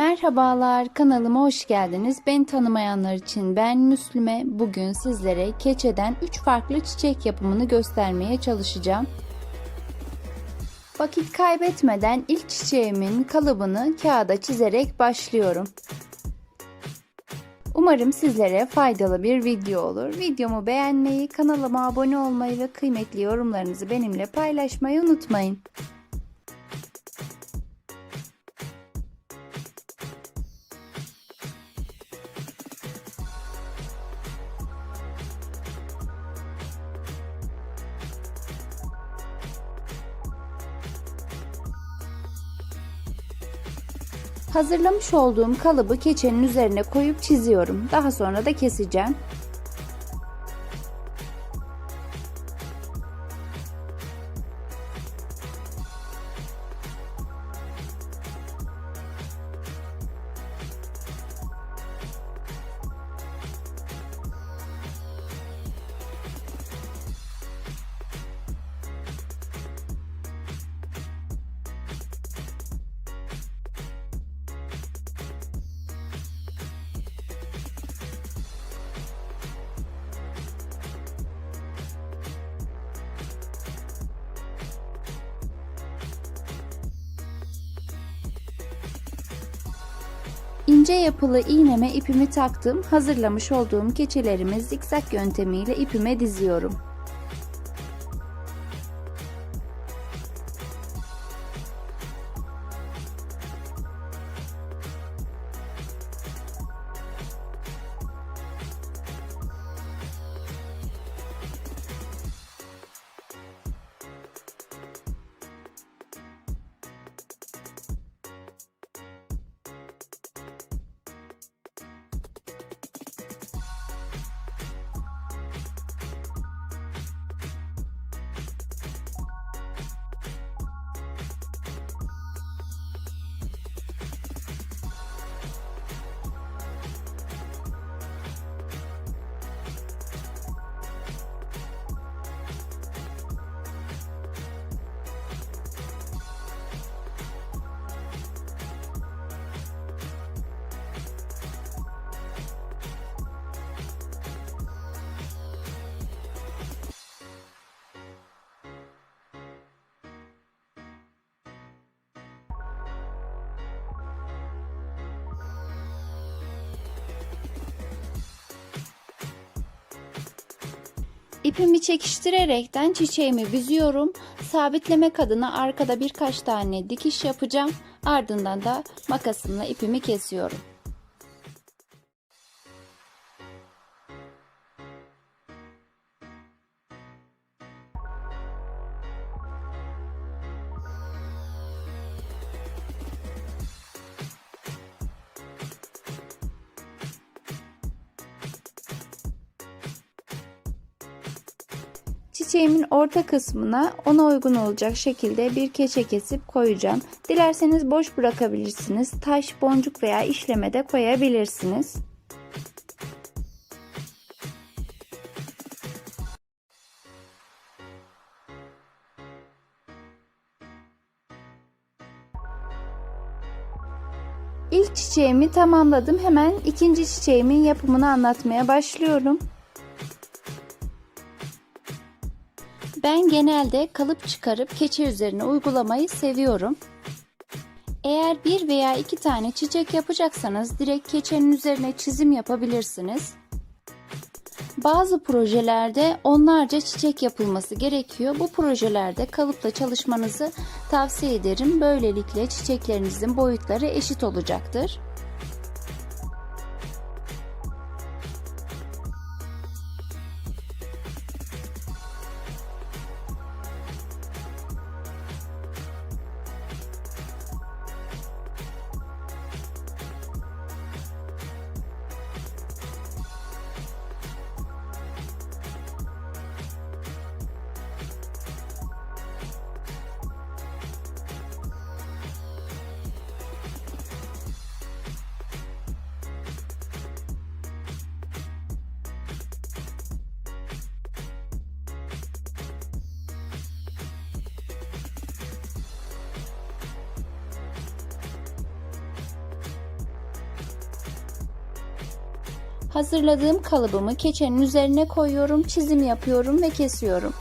Merhabalar, kanalıma hoş geldiniz. Beni tanımayanlar için ben Müslüme. Bugün sizlere keçeden 3 farklı çiçek yapımını göstermeye çalışacağım. Vakit kaybetmeden ilk çiçeğimin kalıbını kağıda çizerek başlıyorum. Umarım sizlere faydalı bir video olur. Videomu beğenmeyi, kanalıma abone olmayı ve kıymetli yorumlarınızı benimle paylaşmayı unutmayın. Hazırlamış olduğum kalıbı keçenin üzerine koyup çiziyorum. Daha sonra da keseceğim. İnce yapılı iğneme ipimi taktım. Hazırlamış olduğum keçelerimi zikzak yöntemiyle ipime diziyorum. İpimi çekiştirerekten çiçeğimi büzüyorum. Sabitlemek adına arkada birkaç tane dikiş yapacağım. Ardından da makasımla ipimi kesiyorum. Çiçeğimin orta kısmına ona uygun olacak şekilde bir keçe kesip koyacağım. Dilerseniz boş bırakabilirsiniz. Taş, boncuk veya işleme de koyabilirsiniz. İlk çiçeğimi tamamladım. Hemen ikinci çiçeğimin yapımını anlatmaya başlıyorum. Ben genelde kalıp çıkarıp keçe üzerine uygulamayı seviyorum. Eğer bir veya iki tane çiçek yapacaksanız direkt keçenin üzerine çizim yapabilirsiniz. Bazı projelerde onlarca çiçek yapılması gerekiyor. Bu projelerde kalıpla çalışmanızı tavsiye ederim. Böylelikle çiçeklerinizin boyutları eşit olacaktır. Hazırladığım kalıbımı keçenin üzerine koyuyorum, çizim yapıyorum ve kesiyorum.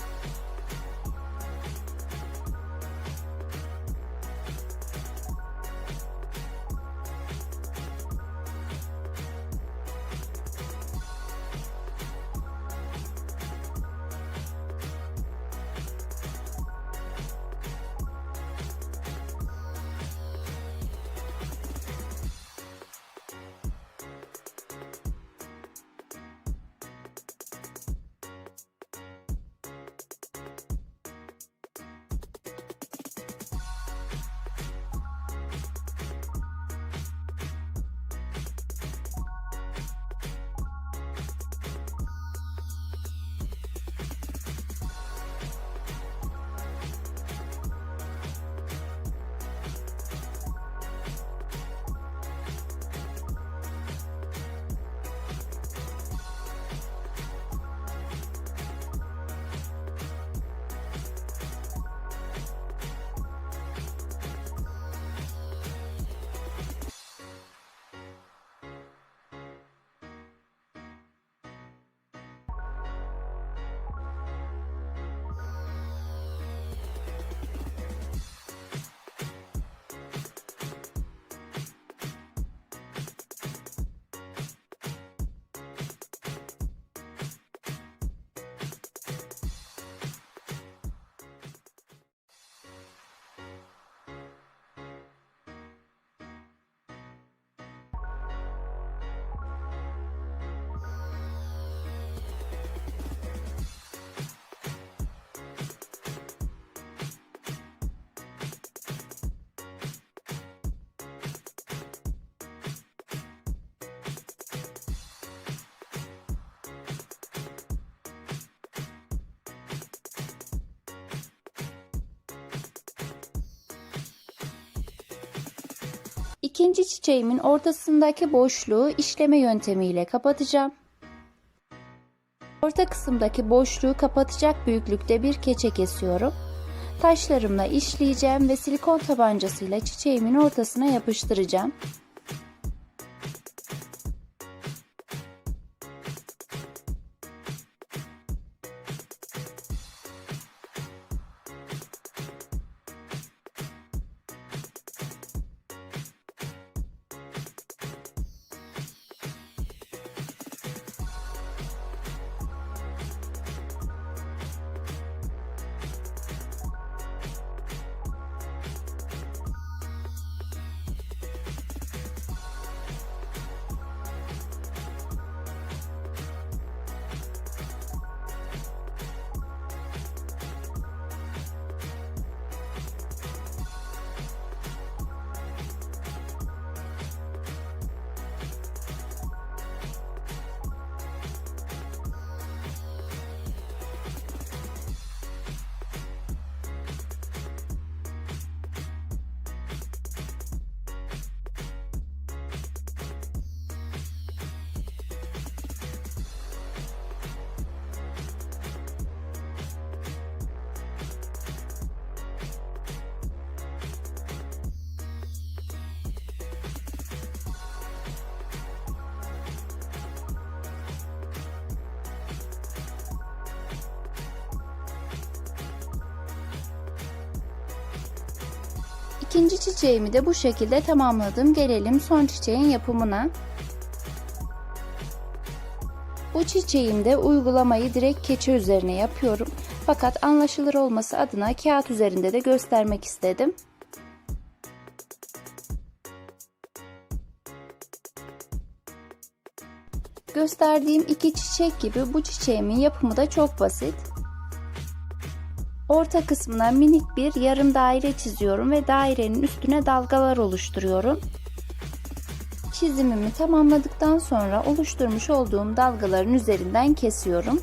İkinci çiçeğimin ortasındaki boşluğu işleme yöntemiyle kapatacağım. Orta kısımdaki boşluğu kapatacak büyüklükte bir keçe kesiyorum. Taşlarımla işleyeceğim ve silikon tabancasıyla çiçeğimin ortasına yapıştıracağım. İkinci çiçeğimi de bu şekilde tamamladım. Gelelim son çiçeğin yapımına. Bu çiçeğimde uygulamayı direkt keçe üzerine yapıyorum. Fakat anlaşılır olması adına kağıt üzerinde de göstermek istedim. Gösterdiğim iki çiçek gibi bu çiçeğimin yapımı da çok basit. Orta kısmına minik bir yarım daire çiziyorum ve dairenin üstüne dalgalar oluşturuyorum. Çizimimi tamamladıktan sonra oluşturmuş olduğum dalgaların üzerinden kesiyorum.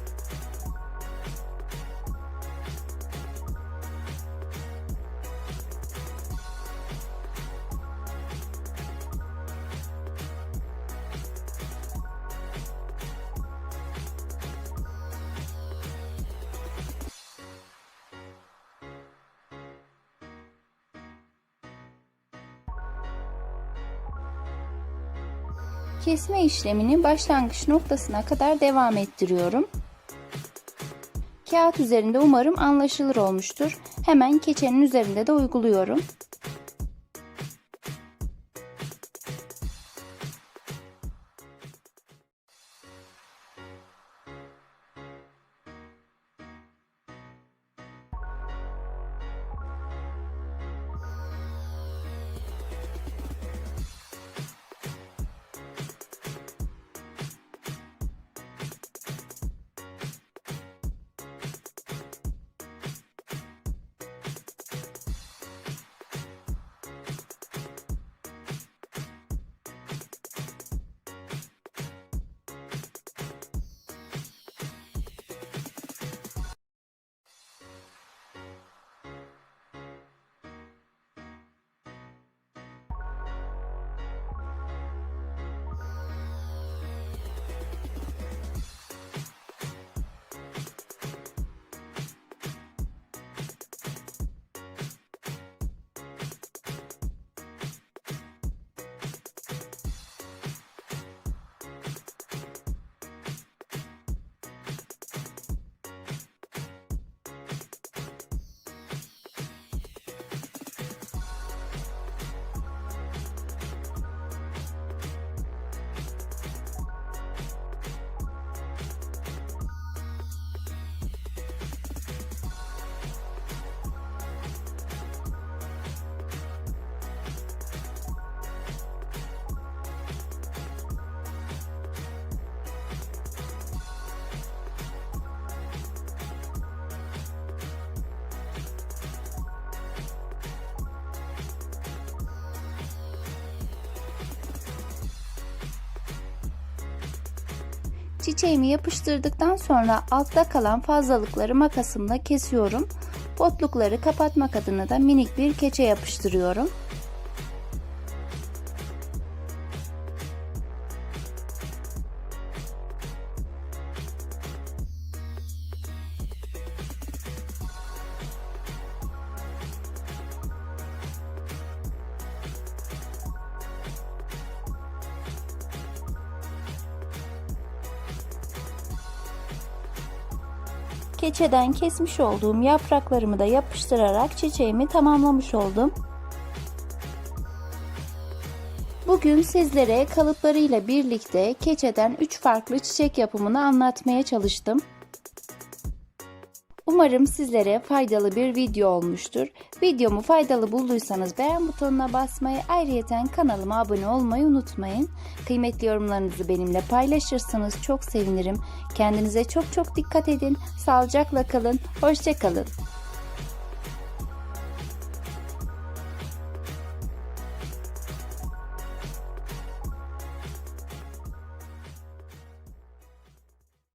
Kesme işlemini başlangıç noktasına kadar devam ettiriyorum. Kağıt üzerinde umarım anlaşılır olmuştur. Hemen keçenin üzerinde de uyguluyorum. Çiçeğimi yapıştırdıktan sonra altta kalan fazlalıkları makasımla kesiyorum. Botlukları kapatmak adına da minik bir keçe yapıştırıyorum. Keçeden kesmiş olduğum yapraklarımı da yapıştırarak çiçeğimi tamamlamış oldum. Bugün sizlere kalıplarıyla birlikte keçeden 3 farklı çiçek yapımını anlatmaya çalıştım. Umarım sizlere faydalı bir video olmuştur. Videomu faydalı bulduysanız beğen butonuna basmayı, ayrıyeten kanalıma abone olmayı unutmayın. Kıymetli yorumlarınızı benimle paylaşırsanız çok sevinirim. Kendinize çok çok dikkat edin. Sağlıcakla kalın. Hoşçakalın.